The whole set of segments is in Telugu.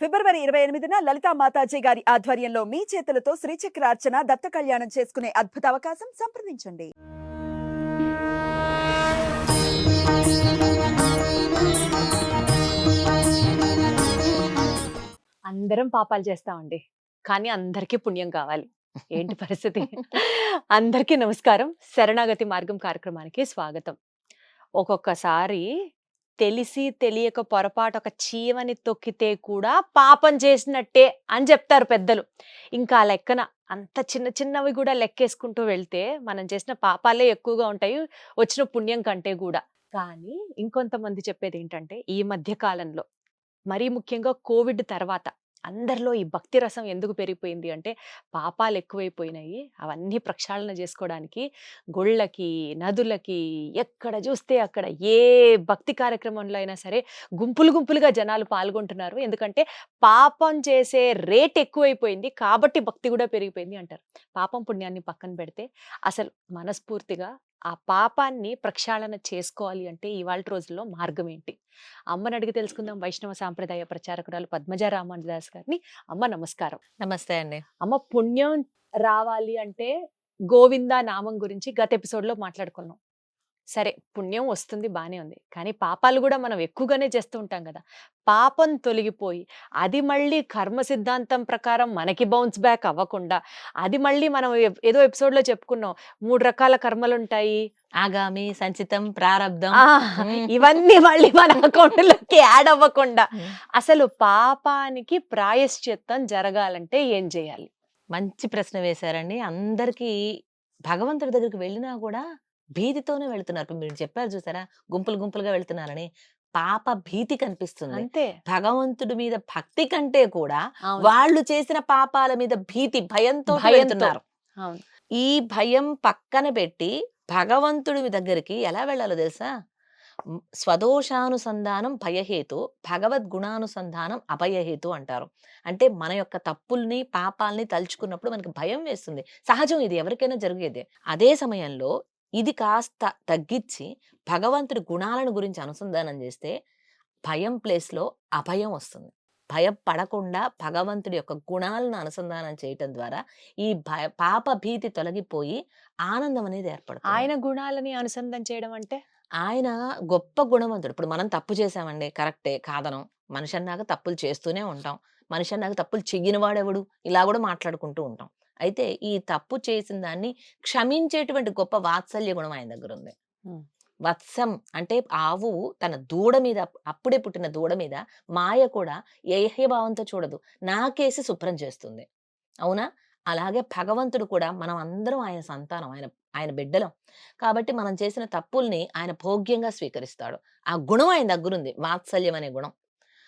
ఫిబ్రవరి ఇరవై ఎనిమిదిన లలితా మాతాజీ గారి ఆధ్వర్యంలో మీ చేతులతో శ్రీచక్రార్చన దత్త కళ్యాణం చేసుకునే అద్భుత అవకాశం సంప్రదించండి. అందరం పాపాలు చేస్తామండి. కానీ అందరికీ పుణ్యం కావాలి. ఏంటి పరిస్థితి? అందరికీ నమస్కారం. శరణాగతి మార్గం కార్యక్రమానికి స్వాగతం. ఒక్కొక్కసారి తెలిసి తెలియక పొరపాటు ఒక చీమని తొక్కితే కూడా పాపం చేసినట్టే అని చెప్తారు పెద్దలు. ఇంకా ఆ లెక్కన అంత చిన్న చిన్నవి కూడా లెక్కేసుకుంటూ వెళ్తే మనం చేసిన పాపాలే ఎక్కువగా ఉంటాయి వచ్చిన పుణ్యం కంటే కూడా. కానీ ఇంకొంతమంది చెప్పేది ఏంటంటే ఈ మధ్య కాలంలో మరీ ముఖ్యంగా కోవిడ్ తర్వాత అందరిలో ఈ భక్తి రసం ఎందుకు పెరిగిపోయింది అంటే పాపాలు ఎక్కువైపోయినాయి. అవన్నీ ప్రక్షాళన చేసుకోవడానికి గుళ్ళకి నదులకి ఎక్కడ చూస్తే అక్కడ ఏ భక్తి కార్యక్రమంలో అయినా సరే గుంపులు గుంపులుగా జనాలు పాల్గొంటున్నారు. ఎందుకంటే పాపం చేసే రేట్ ఎక్కువైపోయింది కాబట్టి భక్తి కూడా పెరిగిపోయింది అంటారు. పాపం పుణ్యాన్ని పక్కన పెడితే అసలు మనస్ఫూర్తిగా ఆ పాపాన్ని ప్రక్షాళన చేసుకోవాలి అంటే ఇవాళ రోజుల్లో మార్గం ఏంటి? అమ్మని అడిగి తెలుసుకుందాం వైష్ణవ సాంప్రదాయ ప్రచారకురాలు పద్మజ రామదాస్ గారిని. అమ్మ నమస్కారం. నమస్తే అండి. అమ్మ పుణ్యం రావాలి అంటే గోవింద నామం గురించి గత ఎపిసోడ్లో మాట్లాడుకున్నాం. సరే పుణ్యం వస్తుంది బానే ఉంది. కానీ పాపాలు కూడా మనం ఎక్కువగానే చేస్తూ ఉంటాం కదా పాపం తొలగిపోయి అది మళ్ళీ కర్మ సిద్ధాంతం ప్రకారం మనకి బౌన్స్ బ్యాక్ అవ్వకుండా అది మళ్ళీ మనం ఏదో ఎపిసోడ్లో చెప్పుకున్నాం మూడు రకాల కర్మలు ఉంటాయి ఆగామి సంచితం ప్రారంధం. ఇవన్నీ మళ్ళీ మన అకౌంట్లోకి యాడ్ అవ్వకుండా. అసలు పాపానికి ప్రాయశ్చిత్తం జరగాలంటే ఏం చేయాలి? మంచి ప్రశ్న వేశారండి. అందరికి భగవంతుడి దగ్గరికి వెళ్ళినా కూడా భీతితోనే వెళ్తున్నారు. మీరు చెప్పారు చూసారా? గుంపులు గుంపులుగా వెళ్తున్నారని పాప భీతి కనిపిస్తుంది. అంతే. భగవంతుడి మీద భక్తి కంటే కూడా. వాళ్ళు చేసిన పాపాల మీద భీతి భయంతో భయంతో. వెళ్తున్నారు. అవును. ఈ భయం పక్కన పెట్టి భగవంతుడి దగ్గరికి ఎలా వెళ్ళాలో తెలుసా? స్వదోషానుసంధానం భయహేతు భగవద్గుణానుసంధానం అభయహేతు అంటారు. అంటే మన యొక్క తప్పుల్ని పాపాల్ని తలుచుకున్నప్పుడు మనకి భయం వేస్తుంది. సహజం ఇది ఎవరికైనా జరిగేదే. అదే సమయంలో ఇది కాస్త తగ్గించి భగవంతుడి గుణాలను గురించి అనుసంధానం చేస్తే భయం ప్లేస్లో అభయం వస్తుంది. భయపడకుండా భగవంతుడి యొక్క గుణాలను అనుసంధానం చేయటం ద్వారా ఈ భయ పాప భీతి తొలగిపోయి ఆనందం అనేది ఏర్పడుతుంది. ఆయన గుణాలని అనుసంధానం చేయడం అంటే? ఆయన గొప్ప గుణవంతుడు. ఇప్పుడు మనం తప్పు చేసామండి కరెక్టే కాదనం. మనిషి అన్నాక తప్పులు చేస్తూనే ఉంటాం. మనిషి అన్నాక తప్పులు చెయ్యని వాడెవడు ఇలా కూడా మాట్లాడుకుంటూ ఉంటాం. అయితే ఈ తప్పు చేసిన దాన్ని క్షమించేటువంటి గొప్ప వాత్సల్య గుణం ఆయన దగ్గర ఉంది. వత్సం అంటే ఆవు తన దూడ మీద అప్పుడే పుట్టిన దూడ మీద మాయ కూడా ఏహ్యభావంతో చూడదు. నాకేసి శుభ్రం చేస్తుంది. అవునా? అలాగే భగవంతుడు కూడా మనం అందరం ఆయన సంతానం ఆయన ఆయన బిడ్డలం. కాబట్టి మనం చేసిన తప్పుల్ని ఆయన భోగ్యంగా స్వీకరిస్తాడు. ఆ గుణం ఆయన దగ్గరుంది వాత్సల్యం అనే గుణం.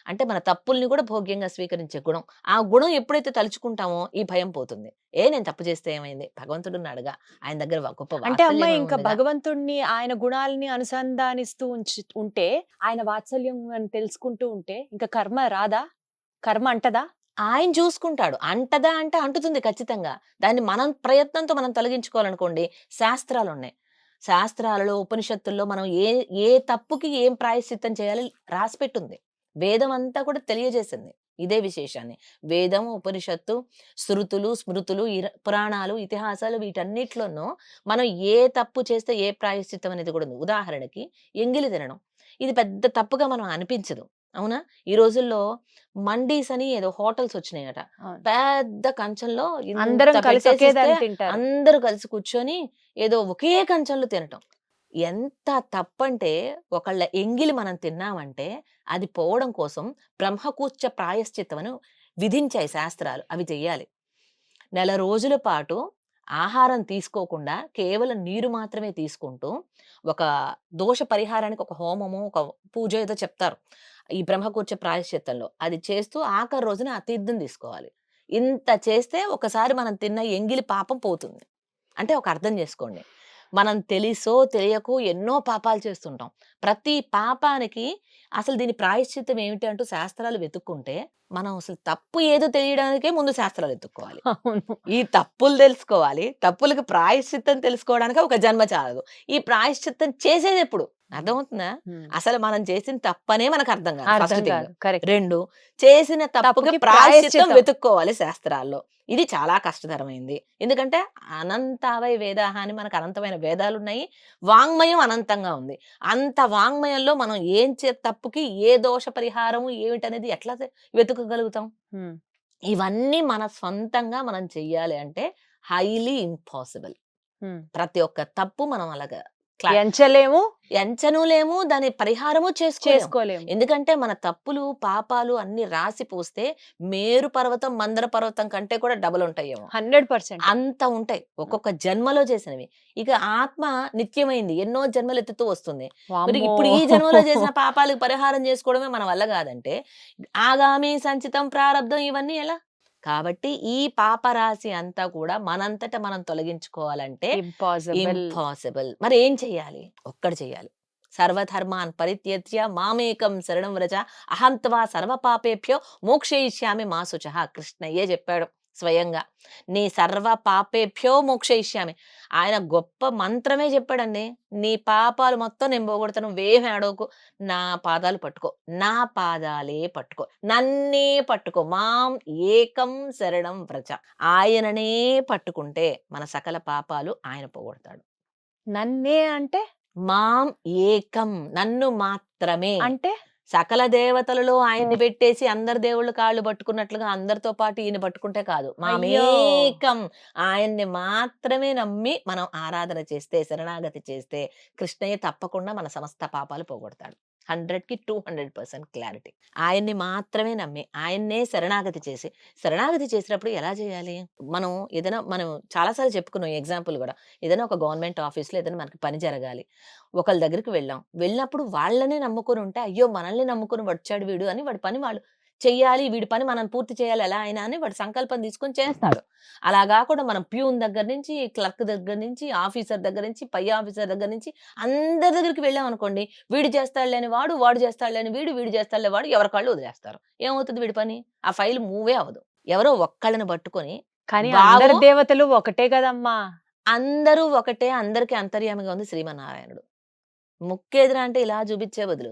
అంటే మన తప్పుల్ని కూడా భోగ్యంగా స్వీకరించే గుణం. ఆ గుణం ఎప్పుడైతే తలుచుకుంటామో ఈ భయం పోతుంది. ఏ నేను తప్పు చేస్తే ఏమైంది? భగవంతుడు అడగా. ఆయన దగ్గర గొప్ప అంటే అమ్మాయి ఇంకా. భగవంతుణ్ణి ఆయన గుణాలని అనుసంధానిస్తూ ఉంచి ఉంటే ఆయన వాత్సల్యం అని తెలుసుకుంటూ ఉంటే ఇంకా కర్మ రాదా? కర్మ అంటదా? ఆయన చూసుకుంటాడు. అంటదా అంటే అంటుతుంది ఖచ్చితంగా. దాన్ని మనం ప్రయత్నంతో మనం తొలగించుకోవాలనుకోండి శాస్త్రాలు ఉన్నాయి. శాస్త్రాలలో ఉపనిషత్తుల్లో మనం ఏ ఏ తప్పుకి ఏం ప్రాయశ్చిత్తం చేయాలి రాసి పెట్టుంది. వేదం అంతా కూడా తెలియజేసింది. ఇదే విశేషాన్ని. వేదం ఉపనిషత్తు శృతులు స్మృతులు ఇర- పురాణాలు ఇతిహాసాలు వీటన్నిటిలోనూ మనం ఏ తప్పు చేస్తే ఏ ప్రాయశ్చిత్తం అనేది కూడా ఉంది. ఉదాహరణకి ఎంగిలి తినడం. ఇది పెద్ద తప్పుగా మనం అనిపించదు. అవునా? ఈ రోజుల్లో మండీస్ అని ఏదో హోటల్స్ వచ్చినాయట. పెద్ద కంచంలో అందరూ కలిసి కూర్చొని ఏదో ఒకే కంచంలో తినటం. ఎంత తప్పంటే ఒకళ్ళ ఎంగిలి మనం తిన్నామంటే అది పోవడం కోసం బ్రహ్మకూర్చ ప్రాయశ్చిత్తమను విధించాయి శాస్త్రాలు. అవి చెయ్యాలి. నెల రోజుల పాటు ఆహారం తీసుకోకుండా కేవలం నీరు మాత్రమే తీసుకుంటూ ఒక దోష పరిహారానికి ఒక హోమము ఒక పూజ ఏదో చెప్తారు ఈ బ్రహ్మకూర్చ ప్రాయశ్చిత్తంలో. అది చేస్తూ ఆఖరి రోజున ఆ తీర్థం తీసుకోవాలి. ఇంత చేస్తే ఒకసారి మనం తిన్న ఎంగిలి పాపం పోతుంది. అంటే ఒక అర్థం చేసుకోండి. మనం తెలుసో తెలియకో ఎన్నో పాపాలు చేస్తుంటాం. ప్రతి పాపానికి అసలు దీని ప్రాయశ్చిత్తం ఏమిటి అంటూ శాస్త్రాలు వెతుక్కుంటే మనం అసలు తప్పు ఏదో తెలియడానికే ముందు శాస్త్రాలు వెతుక్కోవాలి. ఈ తప్పులు తెలుసుకోవాలి. తప్పులకు ప్రాయశ్చిత్తం తెలుసుకోవడానికి ఒక జన్మ చాలదు. ఈ ప్రాయశ్చిత్తం చేసేది ఎప్పుడు? అర్థమవుతుందా. అసలు మనం చేసిన తప్పనే మనకు అర్థం కాదు రెండు చేసిన తప్పుకి ప్రాయశ్చిత్తం. వెతుక్కోవాలి శాస్త్రాల్లో. ఇది చాలా కష్టతరమైంది. ఎందుకంటే అనంతావై వేదాహ అని మనకు అనంతమైన వేదాలు ఉన్నాయి వాంగ్మయం అనంతంగా ఉంది. అంత వాంగ్మయంలో మనం ఏం చే తప్పుకి ఏ దోష పరిహారము ఏమిటనేది ఎట్లా వెతుకగలుగుతాం? ఇవన్నీ మన సొంతంగా మనం చెయ్యాలి అంటే హైలీ ఇంపాసిబుల్ ప్రతి ఒక్క తప్పు మనం అలాగా ఎంచలేము. ఎంచను లేము దాని పరిహారము చేసుకోలేము. చేసుకోలేము. ఎందుకంటే మన తప్పులు పాపాలు అన్ని రాసి పోస్తే మేరు పర్వతం మందర పర్వతం కంటే కూడా డబుల్ ఉంటాయేమో. Hundred percent. అంత ఉంటాయి. ఒక్కొక్క జన్మలో చేసినవి. ఇక ఆత్మ నిత్యమైంది. ఎన్నో జన్మలు ఎత్తుతూ వస్తుంది మరి ఇప్పుడు ఈ జన్మలో చేసిన పాపాలకు పరిహారం చేసుకోవడమే మన వల్ల కాదంటే ఆగామి సంచితం ప్రారంధం ఇవన్నీ ఎలా? కాబట్టి ఈ పాపరాశి అంతా కూడా మనంతట మనం తొలగించుకోవాలంటే ఇంపాసిబుల్. మరి ఏం చెయ్యాలి ఒక్కడు చెయ్యాలి సర్వధర్మాన్ పరిత్యజ్య మామేకం శరణం వ్రజ అహంత్వా సర్వపాపేభ్యో మోక్షయిష్యామి మా శుచ కృష్ణయ్యే చెప్పాడు. స్వయంగా. నీ సర్వ పాపేభ్యో మోక్షయిష్యామి. ఆయన గొప్ప మంత్రమే చెప్పాడండి. నీ పాపాలు మొత్తం నేను పోగొడతాను. వేహం అడవకు నా పాదాలు పట్టుకో. నా పాదాలే పట్టుకో. నన్నే పట్టుకో. మాం ఏకం శరణం వ్రజ. ఆయననే పట్టుకుంటే మన సకల పాపాలు ఆయన పోగొడతాడు. నన్నే అంటే? మాం ఏకం. నన్ను మాత్రమే. అంటే? సకల దేవతలలో ఆయన్ని పెట్టేసి అందరి దేవుళ్ళు కాళ్ళు పట్టుకున్నట్లుగా అందరితో పాటు ఈయన పట్టుకుంటే కాదు. మామేకం. ఆయన్ని మాత్రమే నమ్మి మనం ఆరాధన చేస్తే శరణాగతి చేస్తే కృష్ణయ్య తప్పకుండా మన సమస్త పాపాలు పోగొడతాడు. హండ్రెడ్కి టూ హండ్రెడ్ పర్సెంట్ క్లారిటీ. ఆయన్ని మాత్రమే నమ్మి ఆయన్నే శరణాగతి చేసి శరణాగతి చేసినప్పుడు ఎలా చేయాలి? మనం ఏదైనా మనం చాలాసార్లు చెప్పుకున్నాం ఎగ్జాంపుల్ కూడా. ఏదైనా ఒక గవర్నమెంట్ ఆఫీస్లో ఏదైనా మనకి పని జరగాలి. ఒకళ్ళ దగ్గరికి వెళ్ళాం. వెళ్ళినప్పుడు వాళ్ళనే నమ్ముకుని ఉంటే అయ్యో! మనల్ని నమ్ముకొని వచ్చాడు వీడు అని వాడి పని వాళ్ళు చెయ్యాలి వీడి పని మనం పూర్తి చేయాలి ఎలా అయినా అని వాడు సంకల్పం తీసుకొని చేస్తాడు. అలా కాకుండా మనం ప్యూన్ దగ్గర నుంచి క్లర్క్ దగ్గర నుంచి ఆఫీసర్ దగ్గర నుంచి పై ఆఫీసర్ దగ్గర నుంచి అందరి దగ్గరికి వెళ్ళాం అనుకోండి వీడు చేస్తాడులేని వాడు వాడు చేస్తాడులేని వీడు వీడు చేస్తాడులే వాడు ఎవరి కాళ్ళు వదిలేస్తారు. ఏమవుతుంది వీడి పని? ఆ ఫైల్ మూవే అవ్వదు. ఎవరో ఒక్కళ్ళని పట్టుకొని కానీ అందరి దేవతలు ఒకటే కదమ్మా. అందరూ ఒకటే అందరికి అంతర్యామిగా ఉంది శ్రీమన్నారాయణుడు. ముక్కేదిరా అంటే ఇలా చూపించే బదులు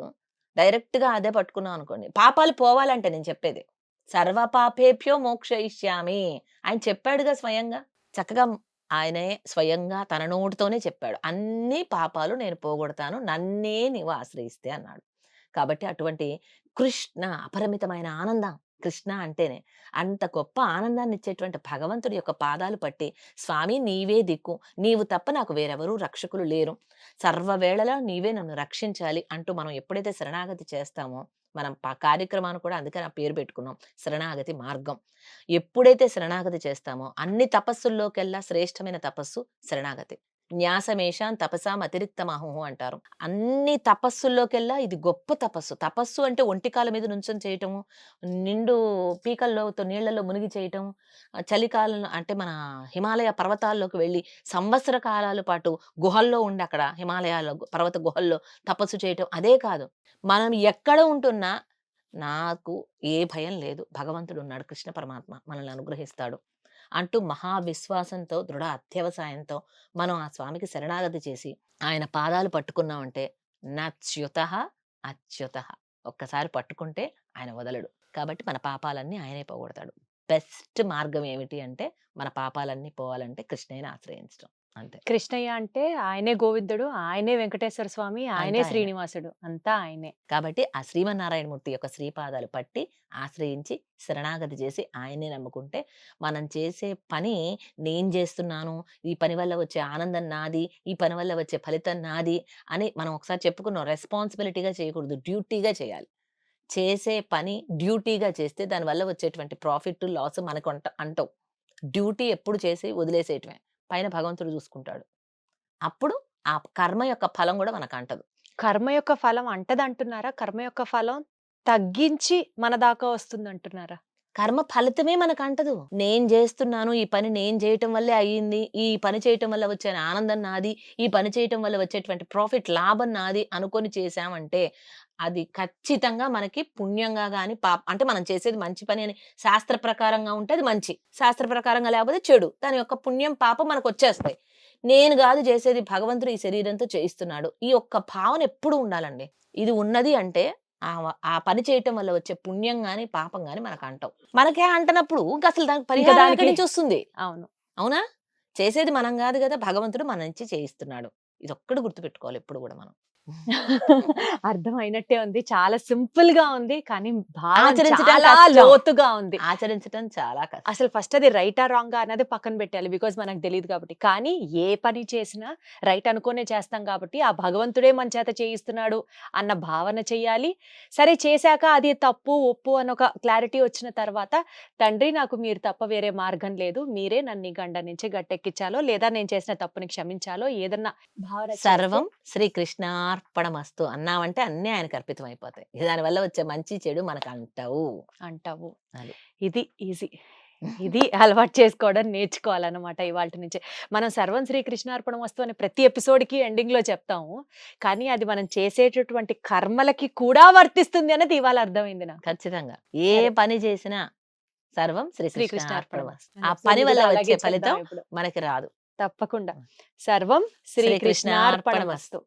డైరెక్ట్గా అదే పట్టుకున్నాం అనుకోండి. పాపాలు పోవాలంటే నేను చెప్పేది. సర్వ మోక్ష ఇష్యామి ఆయన చెప్పాడుగా స్వయంగా. చక్కగా ఆయనే స్వయంగా తన నోటితోనే చెప్పాడు. అన్ని పాపాలు నేను పోగొడతాను నన్నే నీవు ఆశ్రయిస్తే అన్నాడు. కాబట్టి అటువంటి కృష్ణ అపరిమితమైన ఆనందం కృష్ణ అంటేనే. అంత గొప్ప ఆనందాన్ని ఇచ్చేటువంటి భగవంతుడి యొక్క పాదాలు పట్టి స్వామి నీవే దిక్కు. నీవు తప్ప నాకు వేరెవరూ రక్షకులు లేరు. సర్వవేళలో నీవే నన్ను రక్షించాలి అంటూ మనం ఎప్పుడైతే శరణాగతి చేస్తామో మనం కార్యక్రమాన్ని కూడా అందుకే నా పేరు పెట్టుకున్నాం శరణాగతి మార్గం. ఎప్పుడైతే శరణాగతి చేస్తామో అన్ని తపస్సుల్లోకెల్లా శ్రేష్టమైన తపస్సు శరణాగతి. న్యాసమేషాన్ తపసాం అతిరిక్తమహు అంటారు. అన్ని తపస్సుల్లోకెల్లా ఇది గొప్ప తపస్సు. తపస్సు అంటే ఒంటికాల మీద నుంచొని చేయటము నిండు పీకల్లో నీళ్ళలో మునిగి చేయటం చలికాలంలో అంటే మన హిమాలయ పర్వతాల్లోకి వెళ్ళి సంవత్సర కాలాల పాటు గుహల్లో ఉండి అక్కడ హిమాలయాల్లో పర్వత గుహల్లో తపస్సు చేయటం అదే కాదు. మనం ఎక్కడ ఉంటున్నా నాకు ఏ భయం లేదు. భగవంతుడు ఉన్నాడు కృష్ణ పరమాత్మ మనల్ని అనుగ్రహిస్తాడు. అంటూ మహావిశ్వాసంతో దృఢ అత్యవసాయంతో మనం ఆ స్వామికి శరణాగతి చేసి ఆయన పాదాలు పట్టుకున్నామంటే నచ్యుత అచ్యుత ఒక్కసారి పట్టుకుంటే ఆయన వదలడు. కాబట్టి మన పాపాలన్నీ ఆయనే పోగొడతాడు. బెస్ట్ మార్గం ఏమిటి అంటే మన పాపాలన్నీ పోవాలంటే కృష్ణయ్యని ఆశ్రయించడం అంతే. కృష్ణయ్య అంటే ఆయనే గోవిందుడు ఆయనే వెంకటేశ్వర స్వామి ఆయనే. శ్రీనివాసుడు. అంతా ఆయనే. కాబట్టి ఆ శ్రీమన్నారాయణమూర్తి యొక్క శ్రీపాదాలు పట్టి ఆశ్రయించి శరణాగతి చేసి ఆయనే నమ్ముకుంటే మనం చేసే పని నేను చేస్తున్నాను ఈ పని వల్ల వచ్చే ఆనందం నాది ఈ పని వల్ల వచ్చే ఫలితం నాది అని మనం ఒకసారి చెప్పుకున్నాం. రెస్పాన్సిబిలిటీగా చేయకూడదు డ్యూటీగా చేయాలి. చేసే పని డ్యూటీగా చేస్తే దానివల్ల వచ్చేటువంటి ప్రాఫిట్ లాస్ మనకు అంట అంటవు. డ్యూటీ ఎప్పుడు చేసి వదిలేసేయటమే. పైన భగవంతుడు చూసుకుంటాడు. అప్పుడు ఆ కర్మ యొక్క ఫలం కూడా మనకు అంటదు. కర్మ యొక్క ఫలం అంటది అంటున్నారా కర్మ యొక్క ఫలం తగ్గించి మన దాకా వస్తుంది అంటున్నారా కర్మ ఫలితమే మనకు అంటదు. నేను చేస్తున్నాను ఈ పని నేను చేయటం వల్లే అయ్యింది ఈ పని చేయటం వల్ల వచ్చే ఆనందం నాది ఈ పని చేయటం వల్ల వచ్చేటువంటి ప్రాఫిట్ లాభం నాది అనుకొని చేశామంటే అది ఖచ్చితంగా మనకి పుణ్యంగా గాని పాప అంటే మనం చేసేది మంచి పని అని శాస్త్ర ప్రకారంగా ఉంటే అది మంచి. శాస్త్ర ప్రకారంగా లేకపోతే చెడు. దాని యొక్క పుణ్యం పాపం మనకు వచ్చేస్తాయి. నేను కాదు చేసేది భగవంతుడు ఈ శరీరంతో చేయిస్తున్నాడు. ఈ ఒక్క భావన ఎప్పుడు ఉండాలండి? ఇది ఉన్నది అంటే ఆ పని చేయటం వల్ల వచ్చే పుణ్యం గాని పాపం గాని మనకు అంటాం. మనకే అంటనప్పుడు ఇంకా అసలు దానికి పరిహారం నుంచి వస్తుంది? అవును. అవునా? చేసేది మనం కాదు కదా భగవంతుడు మన నుంచి చేయిస్తున్నాడు. ఇది ఒక్కటి గుర్తుపెట్టుకోవాలి ఎప్పుడు కూడా మనం. అర్థం అయినట్టే ఉంది. చాలా సింపుల్గా ఉంది కానీ ఆచరించడం. లోతుగా ఉంది. ఆచరించడం చాలా కష్టం. అసలు ఫస్ట్ అది రైటా రాంగ్ అన్నది పక్కన పెట్టాలి బికాజ్ మనకు తెలియదు కాబట్టి. కానీ ఏ పని చేసినా రైట్ అనుకునే చేస్తాం కాబట్టి ఆ భగవంతుడే మన చేత చేయిస్తున్నాడు అన్న భావన చెయ్యాలి సరే చేశాక అది తప్పు ఒప్పు అని ఒక క్లారిటీ వచ్చిన తర్వాత తండ్రి నాకు మీరు తప్ప వేరే మార్గం లేదు. మీరే నన్ను గండ నుంచి గట్టెక్కించాలో లేదా నేను చేసిన తప్పుని క్షమించాలో ఏదన్నా భావన సర్వం శ్రీకృష్ణార్పణమస్తు అన్నామంటే అన్ని ఆయనకు అర్పితం అయిపోతాయి దానివల్ల వచ్చే మంచి చెడు మనకు అంటావు. అంటావు. ఇది ఈజీ. ఇది అలవాటు చేసుకోవడం నేర్చుకోవాలన్నమాట ఇవాళ నుంచి. మనం సర్వం శ్రీకృష్ణార్పణ వస్తు అని ప్రతి ఎపిసోడ్కి ఎండింగ్లో చెప్తాము. కానీ అది మనం చేసేటటువంటి కర్మలకి కూడా వర్తిస్తుంది అనేది ఇవాళ అర్థమైంది నాకు. ఖచ్చితంగా. ఏ. పని చేసినా సర్వం శ్రీకృష్ణార్పణ శ్రీకృష్ణార్పణమస్తు వస్తు. ఆ పని వల్ల వచ్చే ఫలితం. మనకి రాదు. తప్పకుండా. సర్వం శ్రీకృష్ణార్పణ శ్రీకృష్ణార్పణమస్తు.